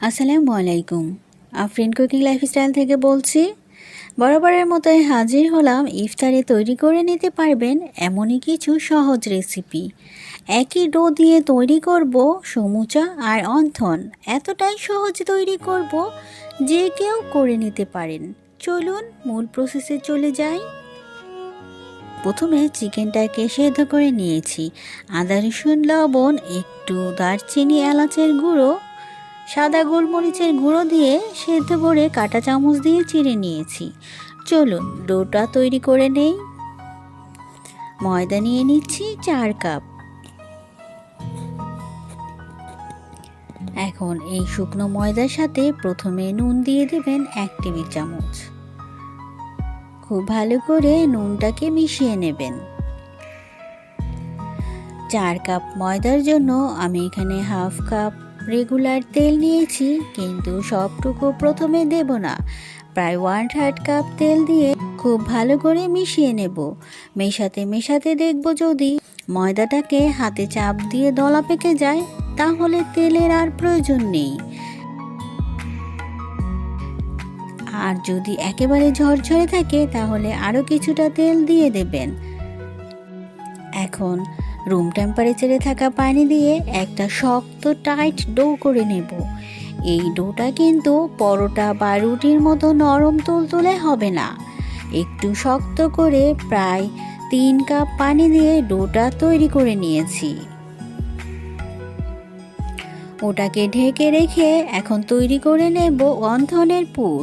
আসসালামু আলাইকুম। Afrin cooking lifestyle থেকে বলছি, বরাবরের মতোই হাজির হলাম ইফতারে তৈরি করে নিতে পারবেন এমনই কিছু সহজ রেসিপি। একই ডো দিয়ে তৈরি করব সমুচা আর অন্থন। এতটাই সহজ তৈরি করব যে কেউ করে নিতে পারেন। চলুন মূল প্রসেসে চলে যাই। প্রথমে চিকেনটাকে সেদ্ধ করে নিয়েছি। আদা রসুন, লবণ, একটু দারচিনি, এলাচের গুঁড়ো সাদা গোলমরিচের গুঁড়ো দিয়ে সেদ্ধ করে কাটা চামচ দিয়ে চিড়ে নিয়েছি। চলুন, ডোটা তৈরি করে নেই। ময়দা নিয়ে নিচ্ছি চার কাপ। এখন এই শুকনো ময়দার সাথে প্রথমে নুন দিয়ে দেবেন এক টেবিল চামচ। খুব ভালো করে নুনটাকে মিশিয়ে নেবেন। চার কাপ ময়দার জন্য আমি এখানে হাফ কাপ রেগুলার তেল নিয়েছি, কিন্তু সবটুকু প্রথমে দেব না। প্রায় ওয়ান থার্ড কাপ তেল দিয়ে খুব ভালো করে মিশিয়ে নেব। মেশাতে মেশাতে দেখব যদি ময়দাটাকে হাতে চাপ দিয়ে দলা পেকে যায়, তাহলে তেলের আর প্রয়োজন নেই। আর যদি একেবারে ঝরঝরে থাকে, তাহলে আরও কিছুটা তেল দিয়ে দেবেন। এখন রুম টেম্পারেচারে থাকা পানি দিয়ে একটা শক্ত টাইট ডো করে নেব। এই ডোটা কিন্তু পরোটা বা রুটির মতো নরম তুলতুলে হবে না। একটু শক্ত করে প্রায় তিন কাপ পানি দিয়ে ডোটা তৈরি করে নিয়েছি। ওটাকে ঢেকে রেখে এখন তৈরি করে নেব অন্থনের পুর।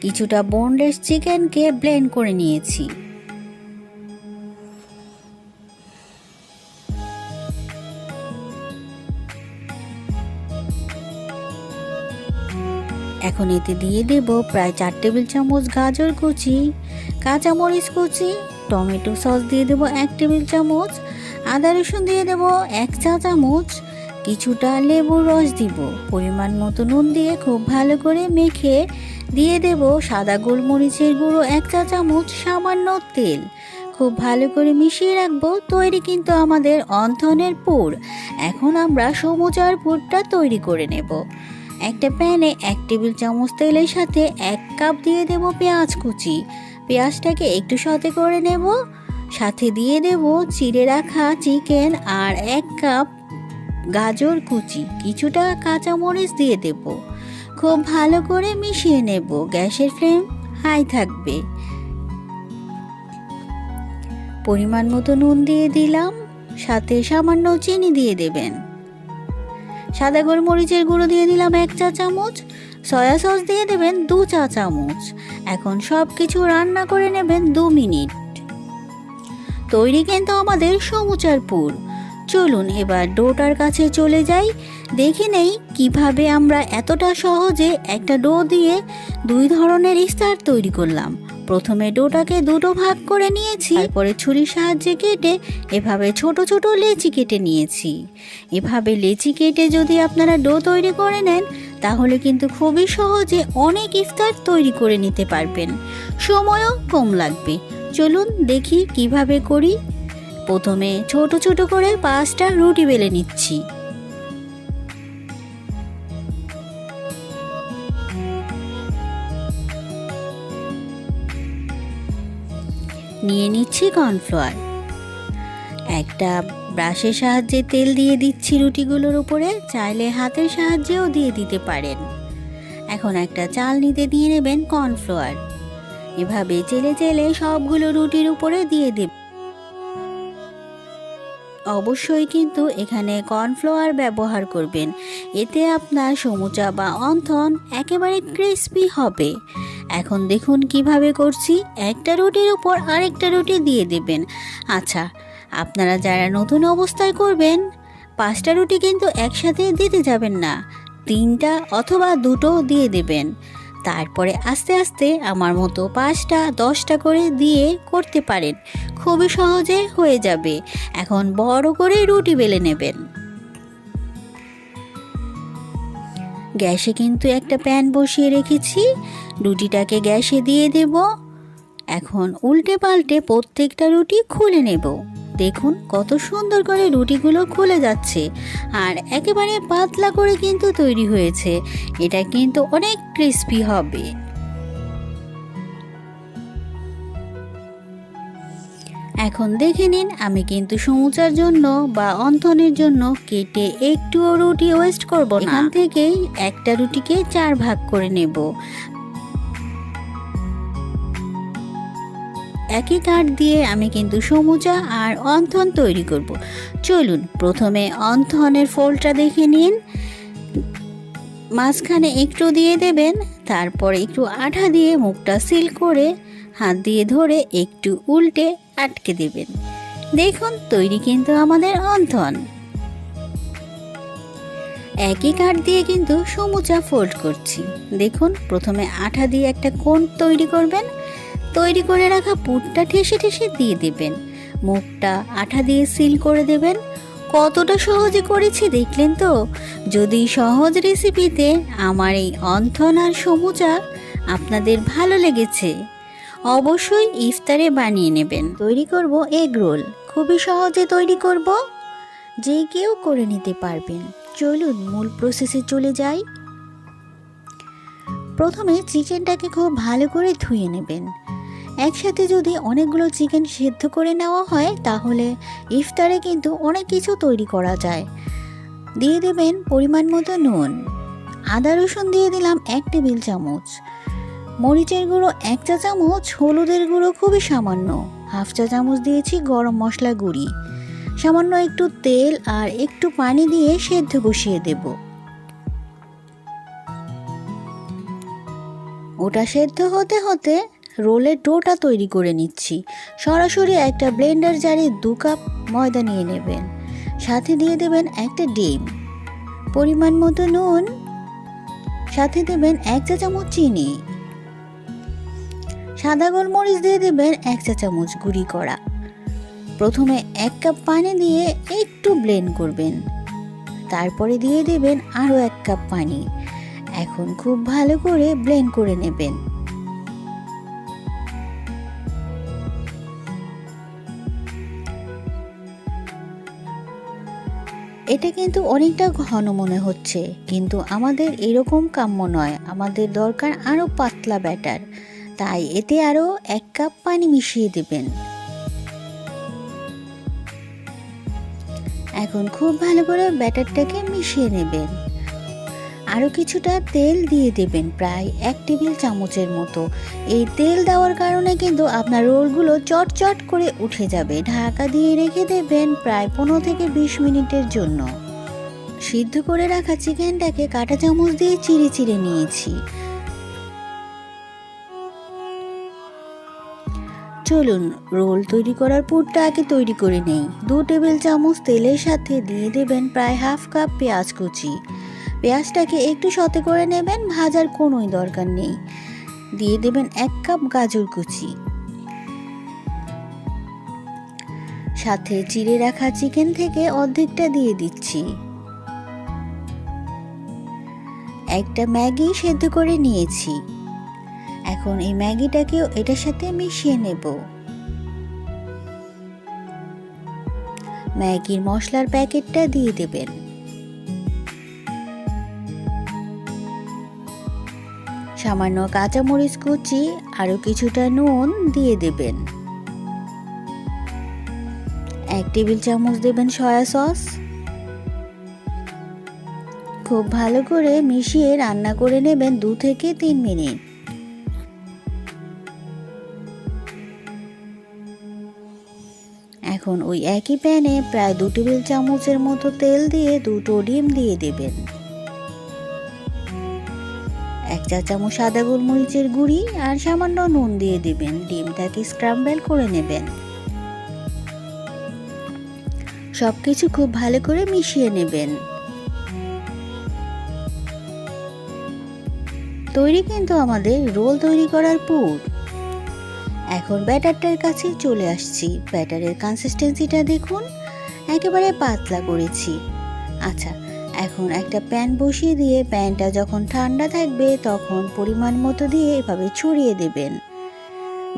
কিছুটা বোনলেস চিকেনকে ব্লেন্ড করে নিয়েছি। এখন এতে দিয়ে দেব প্রায় চার টেবিল চামচ গাজর কুচি, কাঁচামরিচ কুচি, টমেটো সস দিয়ে দেব এক টেবিল চামচ, আদা রসুন দিয়ে দেব এক চা চামচ, কিছুটা লেবুর রস দিব। পরিমাণ মতো নুন দিয়ে খুব ভালো করে মেখে দিয়ে দেব সাদা গোলমরিচের গুঁড়ো এক চা চামচ সামান্য তেল। খুব ভালো করে মিশিয়ে রাখব, তৈরি কিন্তু আমাদের অন্থনের পুর। এখন আমরা সমুচার পুরটা তৈরি করে নেব। একটা প্যানে এক টেবিল চামচ তেলের সাথে এক কাপ দিয়ে দেব পেঁয়াজ কুচি। পেঁয়াজটাকে একটু সাথে করে নেব। সাথে দিয়ে দেব চিড়ে রাখা চিকেন আর এক কাপ গাজর কুচি। কিছুটা কাঁচামরিচ দিয়ে দেব। খুব ভালো করে মিশিয়ে নেব। গ্যাসের ফ্লেম হাই থাকবে। পরিমাণ মতো নুন দিয়ে দিলাম। সাথে সামান্য চিনি দিয়ে দেবেন। সাদা গোলমরিচের গুঁড়ো দিয়ে দিলাম এক চা চামচ, সয়া সস দিয়ে দেবেন দু চা চামচ। এখন সব কিছু রান্না করে নেবেন দু মিনিট। তৈরি কিন্তু আমাদের সমুচার পুর। চলুন এবার ডোটার কাছে চলে যাই। দেখে নেই কীভাবে আমরা এতটা সহজে একটা ডো দিয়ে দুই ধরনের ইস্তার তৈরি করলাম। প্রথমে ডোটাকে দুটো ভাগ করে নিয়েছি, তারপরে ছুরির সাহায্যে কেটে এভাবে ছোট ছোট লেচি কেটে নিয়েছি। এভাবে লেচি কেটে যদি আপনারা ডো তৈরি করে নেন, তাহলে কিন্তু খুবই সহজে অনেক ইফতার তৈরি করে নিতে পারবেন। সময়ও কম লাগবে। চলুন দেখি কীভাবে করি। প্রথমে ছোট ছোট করে পাঁচটা রুটি বেলে নিচ্ছি। নিয়ে নিচ্ছি কর্নফ্লাওয়ার। একটা ব্রাশের সাহায্যে তেল দিয়ে দিচ্ছি রুটিগুলোর উপরে, চাইলে হাতের সাহায্যেও দিয়ে দিতে পারেন। এখন একটা চাল নিতে দিয়ে নেবেন কর্নফ্লাওয়ার। এভাবে চেলে চেলে সবগুলো রুটির উপরে দিয়ে দেব। অবশ্যই কিন্তু এখানে কর্নফ্লাওয়ার ব্যবহার করবেন। এতে আপনার সমুচা বা অন্থন একেবারে ক্রিস্পি হবে। এখন দেখুন কীভাবে করছি। একটা রুটির উপর আরেকটা রুটি দিয়ে দেবেন। আচ্ছা আপনারা যারা নতুন অবস্থায় করবেন, পাঁচটা রুটি কিন্তু একসাথে দিতে যাবেন না। তিনটা অথবা দুটো দিয়ে দেবেন। তারপরে আস্তে আস্তে আমার মতো পাঁচটা, দশটা করে দিয়ে করতে পারেন। খুবই সহজে হয়ে যাবে। এখন বড় করে রুটি বেলে নেবেন। গ্যাসে কিন্তু একটা প্যান বসিয়ে রেখেছি। রুটিটাকে গ্যাসে দিয়ে দেব। এখন উল্টে পাল্টে প্রত্যেকটা রুটি খুলে নেব। দেখুন কত সুন্দর করে রুটিগুলো খুলে যাচ্ছে। আর একেবারে পাতলা করে কিন্তু তৈরি হয়েছে। এটা কিন্তু অনেক ক্রিস্পি হবে। এখন দেখে নিন আমি কিন্তু সমুচার জন্য বা অন্থনের জন্য কেটে একটুও রুটি ওয়েস্ট করব না। এখান থেকেই একটা রুটিকে চার ভাগ করে নেব। একই কাঠ দিয়ে আমি কিন্তু সমুচা আর অন্থন তৈরি করব। চলুন, প্রথমে অন্থনের ফোলটা দেখে নিন। মাঝখানে একটু দিয়ে দেবেন, তারপর একটু আঠা দিয়ে মুখটা সিল করে হাত দিয়ে ধরে একটু উল্টে আটকে দেবেন। দেখুন, তৈরি কিন্তু আমাদের অন্থন একই কাঠ দিয়ে কিন্তু সমুচা ফোল্ড করছি। দেখুন, প্রথমে আঠা দিয়ে একটা কোণ তৈরি করবেন। তৈরি করে রাখা পুরটা ঠেসে ঠেসে দিয়ে দেবেন। মুখটা আঠা দিয়ে সিল করে দেবেন। কতটা সহজে করেছি দেখলেন তো? যদি সহজ রেসিপিতে আমার এই অন্থন আর সমুচা আপনাদের ভালো লেগেছে। অবশ্যই ইফতারে বানিয়ে নেবেন। তৈরি করব এগ রোল। খুবই সহজে তৈরি করব। যে কেউ করে নিতে পারবেন। চলুন মূল প্রসেসে চলে যাই। প্রথমে চিকেনটাকে খুব ভালো করে ধুয়ে নেবেন। একসাথে যদি অনেকগুলো চিকেন সেদ্ধ করে নেওয়া হয়, তাহলে ইফতারে কিন্তু অনেক কিছু তৈরি করা যায়। দিয়ে দেবেন পরিমাণ মতো নুন। আদা রসুন দিয়ে দিলাম এক টেবিল চামচ। মরিচের গুঁড়ো এক চা চামচ, হলুদের গুঁড়ো খুবই সামান্য। হাফ চা চামচ দিয়েছি গরম মশলা গুঁড়ি। সামান্য একটু তেল আর একটু পানি দিয়ে সেদ্ধ বসিয়ে দেব। ওটা সেদ্ধ হতে হতে রোলের ডোটা তৈরি করে নিচ্ছি। সরাসরি একটা ব্লেন্ডার জারে দু কাপ ময়দা নিয়ে নেবেন। সাথে দিয়ে দেবেন একটা ডিম। পরিমাণ মতো নুন। সাথে দেবেন এক চা চামচ চিনি। সাদা গোলমরিচ দিয়ে দেবেন এক চা চামচ গুঁড়ি করা। প্রথমে এক কাপ পানি দিয়ে একটু ব্লেন্ড করবেন। তারপরে দিয়ে দেবেন আরও এক কাপ পানি। এখন খুব ভালো করে ব্লেন্ড করে নেবেন। এটা কিন্তু অনেকটা ঘন মনে হচ্ছে, কিন্তু আমাদের এরকম কাম্য নয়। আমাদের দরকার আরও পাতলা ব্যাটার। তাই এতে আরও এক কাপ পানি মিশিয়ে দেবেন। এখন খুব ভালো করে ব্যাটারটাকে মিশিয়ে নেবেন। আরও কিছুটা তেল দিয়ে দেবেন প্রায় এক টেবিল চামচের মতো। এই তেল দেওয়ার কারণে কিন্তু আপনার রোলগুলো চটচট করে উঠে যাবে। ঢাকা দিয়ে রেখে দেবেন প্রায় পনেরো থেকে বিশ মিনিটের জন্য। সিদ্ধ করে রাখা চিকেনটাকে কাটা চামচ দিয়ে চিড়ে চিড়ে নিয়েছি। চলুন, রোল তৈরি করার পুরটা আগে তৈরি করে নেই। দু টেবিল চামচ তেলের সাথে দিয়ে দেবেন প্রায় হাফ কাপ পেঁয়াজ কুচি। পেঁয়াজটাকে একটু সতে করে নেবেন, ভাজার কোনোই দরকার নেই। দিয়ে দেবেন এক কাপ গাজর কুচি। সাথে চিড়ে রাখা চিকেন থেকে অর্ধেকটা দিয়ে দিচ্ছি। একটা ম্যাগি সেদ্ধ করে নিয়েছি। এখন এই ম্যাগিটাকেও এটার সাথে মিশিয়ে নেব। ম্যাগির মশলার প্যাকেটটা দিয়ে দেবেন। সামান্য কাঁচামরিচ কুচি, আরও কিছুটা নুন দিয়ে দেবেন। এক টেবিল চামচ দেবেন সয়া সস। খুব ভালো করে মিশিয়ে রান্না করে নেবেন দু থেকে তিন মিনিট। এখন ওই একই প্যানে প্রায় দু টেবিল চামচের মতো তেল দিয়ে দুটো ডিম দিয়ে দেবেন। এক চা চামচ সাদা গোলমরিচের গুঁড়ি আর সামান্য নুন দিয়ে দিবেন। ডিমটাকে স্ক্রাম্বেল করে নেবেন। সব কিছু খুব ভালো করে মিশিয়ে নেবেন। তৈরি কিন্তু আমাদের রোল তৈরি করার পুর। এখন ব্যাটারটার কাছে চলে আসছি। ব্যাটারের কনসিস্টেন্সিটা দেখুন, একেবারে পাতলা করেছি। আচ্ছা এখন একটা প্যান বসিয়ে দিয়ে প্যানটা যখন ঠান্ডা থাকবে তখন পরিমাণ মতো দিয়ে এভাবে ছড়িয়ে দেবেন।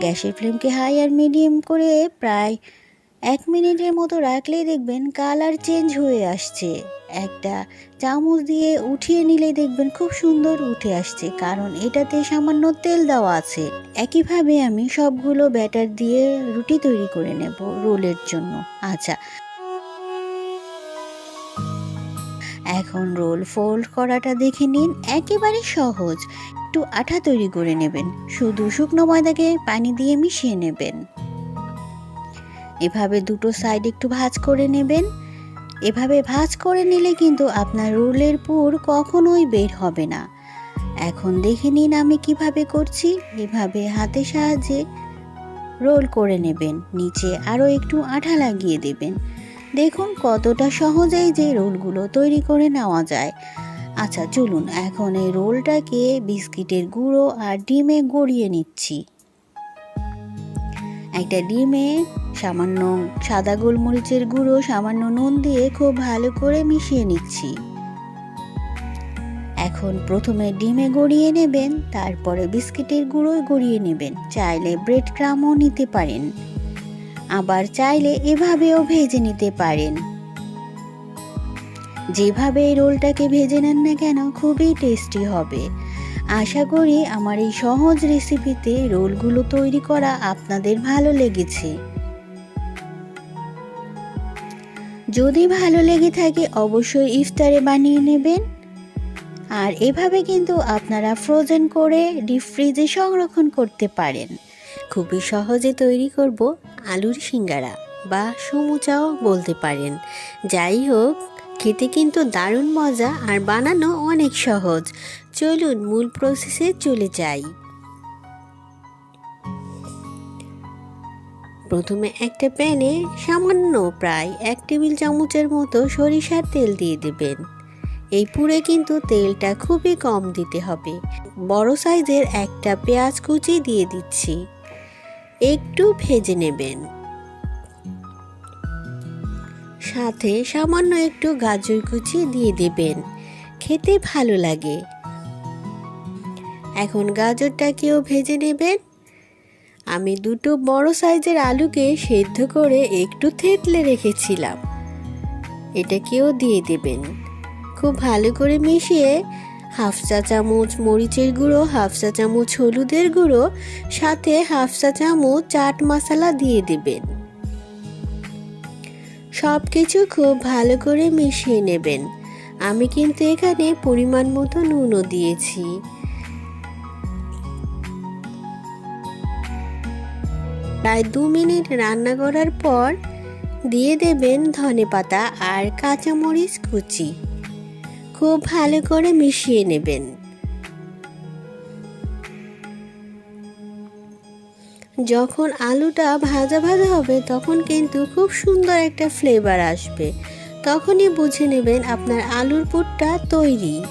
গ্যাসের ফ্লেমকে হাই আর মিডিয়াম করে প্রায় এক মিনিটের মতো রাখলেই দেখবেন কালার চেঞ্জ হয়ে আসছে। একটা চামচ দিয়ে উঠিয়ে নিলে দেখবেন খুব সুন্দর উঠে আসছে, কারণ এটাতে সামান্য তেল দেওয়া আছে। একইভাবে আমি সবগুলো ব্যাটার দিয়ে রুটি তৈরি করে নেব রোলের জন্য। আচ্ছা। এখন রোল ফোল্ড করাটা দেখে নিন, একেবারে সহজ। একটু আঠা তৈরি করে নেবেন, শুধু শুকনো ময়দাকে পানি দিয়ে মিশিয়ে নেবেন। এভাবে দুটো সাইড একটু ভাঁজ করে নেবেন। এভাবে ভাঁজ করে নিলে কিন্তু আপনার রোলের পুর কখনোই বের হবে না। এখন দেখে নিন আমি কীভাবে করছি। এভাবে হাতের সাহায্যে রোল করে নেবেন। নিচে আরও একটু আঠা লাগিয়ে দেবেন। দেখুন কতটা সহজেই যে রোলগুলো তৈরি করে নেওয়া যায়। আচ্ছা চলুন এখন এই রোলটাকে বিস্কিটের গুঁড়ো আর ডিমে গড়িয়ে নিচ্ছি। একটা ডিমে সামান্য সাদা গোলমরিচের গুঁড়ো, সামান্য নুন দিয়ে খুব ভালো করে মিশিয়ে নিচ্ছি। এখন প্রথমে ডিমে গড়িয়ে নেবেন, তারপরে বিস্কিটের গুঁড়ো গড়িয়ে নেবেন। চাইলে ব্রেড ক্রামও নিতে পারেন। আবার চাইলে এভাবেও ভেজে নিতে পারেন। যেভাবে এই রোলটাকে ভেজে নেন না কেন, খুবই টেস্টি হবে। আশা করি আমার এই সহজ রেসিপিতে রোলগুলো তৈরি করা আপনাদের ভালো লেগেছে। যদি ভালো লেগে থাকে, অবশ্যই ইফতারে বানিয়ে নেবেন। আর এভাবে কিন্তু আপনারা ফ্রোজেন করে ডিপ ফ্রিজে সংরক্ষণ করতে পারেন। খুবই সহজে তৈরি করব আলুর সিঙ্গারা বা সমুচাও বলতে পারেন। যাই হোক, খেতে কিন্তু দারুণ মজা আর বানানো অনেক সহজ। চলুন মূল প্রসেসে চলে যাই। প্রথমে একটা প্যানে সামান্য প্রায় এক টেবিল চামচের মতো সরিষার তেল দিয়ে দেবেন। এই পুরে কিন্তু তেলটা খুবই কম দিতে হবে। বড় সাইজের একটা পেঁয়াজ কুচি দিয়ে দিচ্ছি। একটু ভেজে নেবেন। সাথে সামান্য একটু গাজর কুচি দিয়ে দেবেন। খেতে ভালো লাগে। এখন গাজরটাকেও ভেজে নেবেন। আমি দুটো বড় সাইজের আলুকে সেদ্ধ করে একটু থেতলে রেখেছিলাম। এটাকেও দিয়ে দেবেন। খুব ভালো করে মিশিয়ে হাফ চা চামচ মরিচের গুঁড়ো, হাফ চা চামচ হলুদের গুঁড়ো, সাথে হাফ চা চামচ চাট মশলা দিয়ে দেবেন। সব কিছু খুব ভালো করে মিশিয়ে নেবেন। আমি কিন্তু এখানে পরিমাণ মতো নুনও দিয়েছি। প্রায় দু মিনিট রান্না করার পর দিয়ে দেবেন ধনে পাতা আর কাঁচামরিচ কুচি। খুব ভালো করে মিশিয়ে নেবেন। যখন আলুটা ভাজা ভাজা হবে, তখন কিন্তু খুব সুন্দর একটা ফ্লেভার আসবে। তখনই বুঝে নেবেন আপনার আলুর পুরটা তৈরি।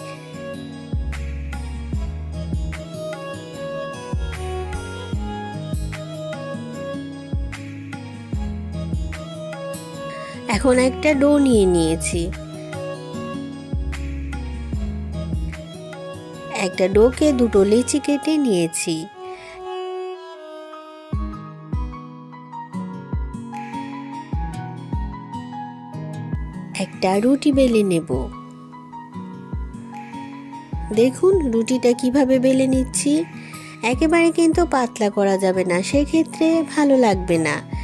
এখন একটা ডো নিয়ে নিয়েছি। একটা ডোকে দুটো লেচি কেটে নিয়েছি। একটা রুটি বেলে নেব। দেখুন রুটিটা কীভাবে বেলে নিচ্ছি। একেবারে কিন্তু পাতলা করা যাবে না, সেক্ষেত্রে ভালো লাগবে না।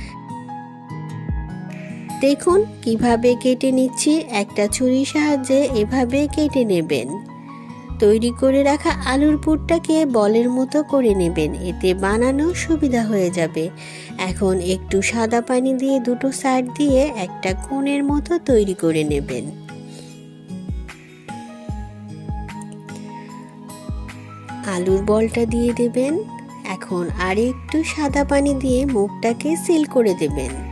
দেখুন কীভাবে কেটে নিচ্ছি। একটা ছুরির সাহায্যে এভাবে কেটে নেবেন। তৈরি করে রাখা আলুর পুরটাকে বলের মতো করে নেবেন। এতে বানানো সুবিধা হয়ে যাবে। এখন একটু সাদা পানি দিয়ে দুটো সাইড দিয়ে একটা কোণের মতো তৈরি করে নেবেন। আলুর বলটা দিয়ে দেবেন। এখন আর একটু সাদা পানি দিয়ে মুখটাকে সিল করে দেবেন।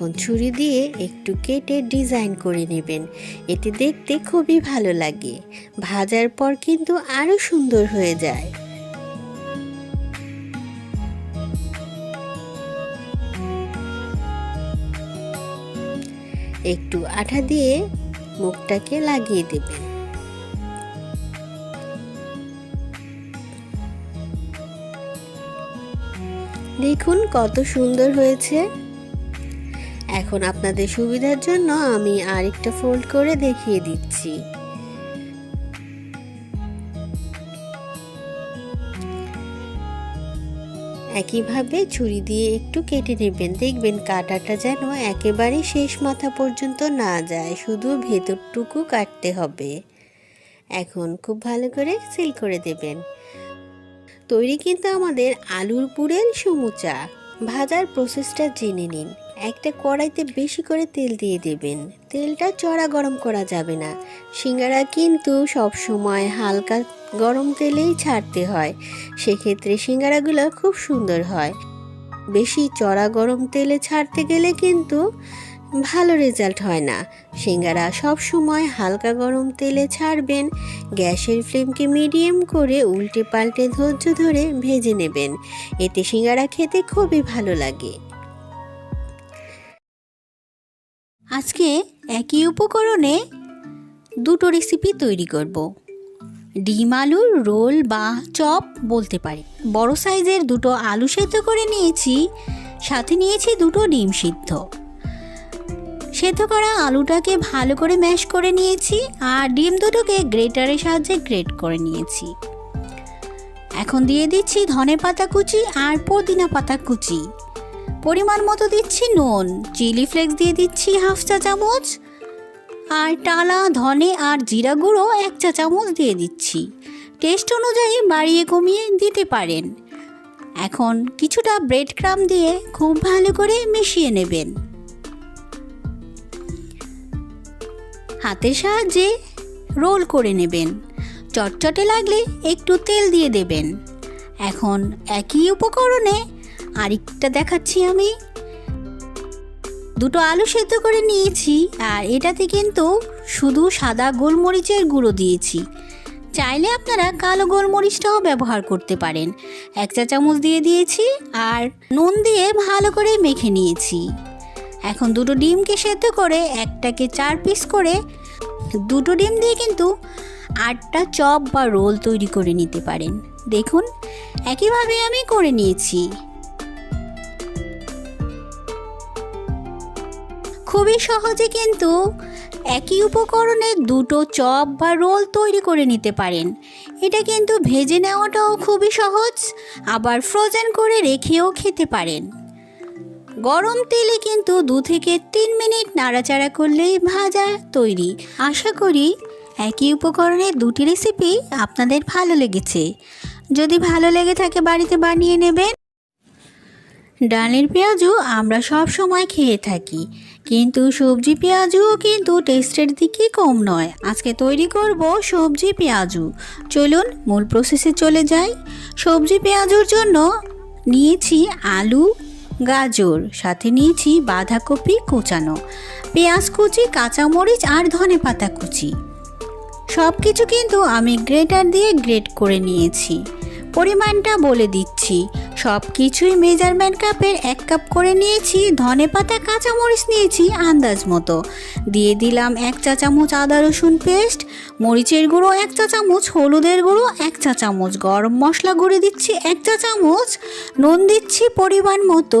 এখন ছুরি দিয়ে একটু কেটে ডিজাইন করে নেবেন। এতে দেখতে খুবই ভালো লাগে। ভাজার পর কিন্তু আরও সুন্দর হয়ে যায়। একটু আঠা দিয়ে মুখটাকে লাগিয়ে দেবেন। দেখুন কত সুন্দর হয়েছে। এখন আপনাদের সুবিধার জন্য আমি আরেকটা ফোল্ড করে দেখিয়ে দিচ্ছি। একইভাবে ছুরি দিয়ে একটু কেটে নেবেন। দেখবেন কাটাটা যেন একেবারে শেষ মাথা পর্যন্ত না যায়, শুধু ভেতরটুকু কাটতে হবে। এখন খুব ভালো করে সিল করে দেবেন। তৈরি কিন্তু আমাদের আলুর পুরের সমুচা। ভাজার প্রসেসটা জেনে নিন। একটা কড়াইতে বেশি করে তেল দিয়ে দেবেন। তেলটা চড়া গরম করা যাবে না। সিঙ্গারা কিন্তু সব সময় হালকা গরম তেলেই ছাড়তে হয়। সেক্ষেত্রে সিঙ্গারাগুলো খুব সুন্দর হয়। বেশি চড়া গরম তেলে ছাড়তে গেলে কিন্তু ভালো রেজাল্ট হয় না। সিঙ্গারা সব সময় হালকা গরম তেলে ছাড়বেন। গ্যাসের ফ্লেমকে মিডিয়াম করে উল্টে পাল্টে ধৈর্য ধরে ভেজে নেবেন। এতে সিঙ্গারা খেতে খুবই ভালো লাগে। আজকে একই উপকরণে দুটো রেসিপি তৈরি করব। ডিম আলুর রোল বা চপ বলতে পারি। বড় সাইজের দুটো আলু সেদ্ধ করে নিয়েছি, সাথে নিয়েছি দুটো ডিম সিদ্ধ। সেদ্ধ করা আলুটাকে ভালো করে ম্যাশ করে নিয়েছি আর ডিম দুটোকে গ্রেটারের সাহায্যে গ্রেট করে নিয়েছি। এখন দিয়ে দিচ্ছি ধনে পাতা কুচি আর পুদিনা পাতা কুচি। পরিমাণ মতো দিচ্ছি নুন, চিলি ফ্লেক্স দিয়ে দিচ্ছি হাফ চা চামচ, আর টালা ধনে আর জিরা গুঁড়ো এক চা চামচ দিয়ে দিচ্ছি। টেস্ট অনুযায়ী বাড়িয়ে কমিয়ে দিতে পারেন। এখন কিছুটা ব্রেড ক্রাম দিয়ে খুব ভালো করে মিশিয়ে নেবেন। হাতের সাহায্যে রোল করে নেবেন। চটচটে লাগলে একটু তেল দিয়ে দেবেন। এখন একই উপকরণে আরেকটা দেখাচ্ছি আমি। দুটো আলু সেদ্ধ করে নিয়েছি, আর এটাতে কিন্তু শুধু সাদা গোলমরিচের গুঁড়ো দিয়েছি। চাইলে আপনারা কালো গোলমরিচটাও ব্যবহার করতে পারেন। এক চা চামচ দিয়ে দিয়েছি, আর নুন দিয়ে ভালো করে মেখে নিয়েছি। এখন দুটো ডিমকে সেদ্ধ করে একটাকে চার পিস করে দুটো ডিম দিয়ে কিন্তু আটটা চপ বা রোল তৈরি করে নিতে পারেন। দেখুন, একইভাবে আমি করে নিয়েছি। খুবই সহজে কিন্তু একই উপকরণে দুটো চপ বা রোল তৈরি করে নিতে পারেন। এটা কিন্তু ভেজে নেওয়াটাও খুবই সহজ, আবার ফ্রোজেন করে রেখেও খেতে পারেন। গরম তেলে কিন্তু দু থেকে তিন মিনিট নাড়াচাড়া করলেই ভাজা তৈরি। আশা করি একই উপকরণে দুটি রেসিপি আপনাদের ভালো লেগেছে। যদি ভালো লেগে থাকে বাড়িতে বানিয়ে নেবেন। ডালের পেঁয়াজও আমরা সব সময় খেয়ে থাকি। কিন্তু সবজি পেঁয়াজুও কিন্তু টেস্টের দিকে কম নয়। আজকে তৈরি করব সবজি পেঁয়াজু চলুন মূল প্রসেসে চলে যাই। সবজি পেঁয়াজুর জন্য নিয়েছি আলু, গাজর, সাথে নিয়েছি বাঁধাকপি কুচানো, পেঁয়াজ কুচি, কাঁচামরিচ আর ধনে পাতা কুচি। সব কিছু কিন্তু আমি গ্রেটার দিয়ে গ্রেট করে নিয়েছি। পরিমাণটা বলে দিচ্ছি। সব কিছুই মেজারমেন্ট কাপের এক কাপ করে নিয়েছি, ধনে পাতা, কাঁচামরিচ নিয়েছি আন্দাজ মতো। দিয়ে দিলাম এক চা চামচ আদা রসুন পেস্ট, মরিচের গুঁড়ো এক চা চামচ, হলুদের গুঁড়ো এক চা চামচ, গরম মশলা গুঁড়ো দিচ্ছি এক চা চামচ, নুন দিচ্ছি পরিমাণ মতো।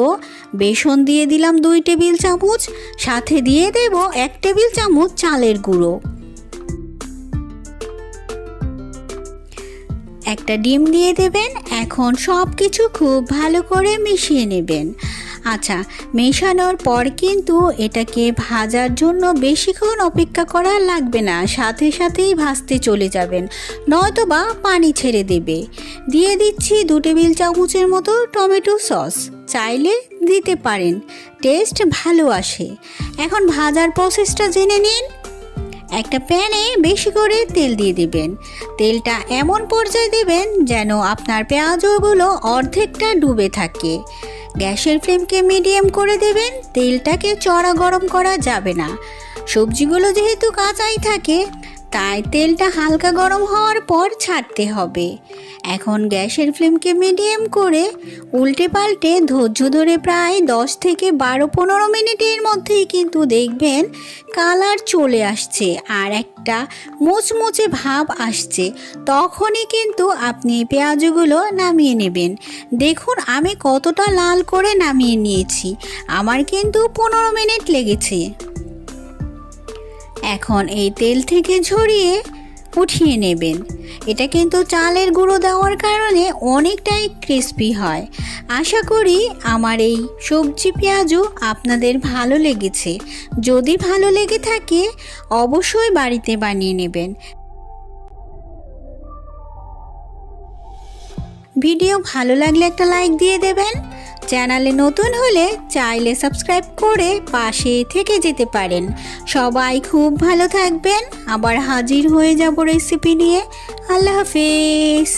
বেসন দিয়ে দিলাম দুই টেবিল চামচ, সাথে দিয়ে দেব এক টেবিল চামচ চালের গুঁড়ো। একটা ডিম দিয়ে দেবেন। এখন সব কিছু খুব ভালো করে মিশিয়ে নেবেন। আচ্ছা মেশানোর পর কিন্তু এটাকে ভাজার জন্য বেশিক্ষণ অপেক্ষা করা লাগবে না। সাথে সাথেই ভাজতে চলে যাবেন। নয়তো বা পানি ছেড়ে দেবে। দিয়ে দিচ্ছি দু টেবিল চামচের মতো টমেটো সস। চাইলে দিতে পারেন। টেস্ট ভালো আসে। এখন ভাজার প্রসেসটা জেনে নিন। একটা প্যানে বেশি করে তেল দিয়ে দিবেন। তেলটা এমন পর্যায়ে দেবেন যেন আপনার পেঁয়াজগুলো অর্ধেকটা ডুবে থাকে। গ্যাসের ফ্লেমকে মিডিয়াম করে দেবেন, তেলটাকে চড়া গরম করা যাবে না। সবজিগুলো যেহেতু কাঁচাই থাকে তাই তেলটা হালকা গরম হওয়ার পর ছাড়তে হবে। এখন গ্যাসের ফ্লেমকে মিডিয়াম করে উল্টে পাল্টে ধৈর্য ধরে প্রায় দশ থেকে বারো পনেরো মিনিটের মধ্যেই কিন্তু দেখবেন কালার চলে আসছে আর একটা মুচমুচে ভাব আসছে। তখনই কিন্তু আপনি পেঁয়াজগুলো নামিয়ে নেবেন। দেখুন, আমি কতটা লাল করে নামিয়ে নিয়েছি। আমার কিন্তু পনেরো মিনিট লেগেছে। এখন এই তেল থেকে ঝরিয়ে উঠিয়ে নেবেন। এটা কিন্তু চালের গুঁড়ো দেওয়ার কারণে অনেকটাই ক্রিস্পি হয়। আশা করি আমার এই সবজি পেঁয়াজও আপনাদের ভালো লেগেছে। যদি ভালো লেগে থাকে, অবশ্যই বাড়িতে বানিয়ে নেবেন। ভিডিও ভালো লাগলে একটা লাইক দিয়ে দেবেন। চ্যানেলে নতুন হলে চাইলে সাবস্ক্রাইব করে পাশে থেকে যেতে পারেন। সবাই খুব ভালো থাকবেন। আবার হাজির হয়ে যাব রেসিপি নিয়ে। আল্লাহ হাফেজ।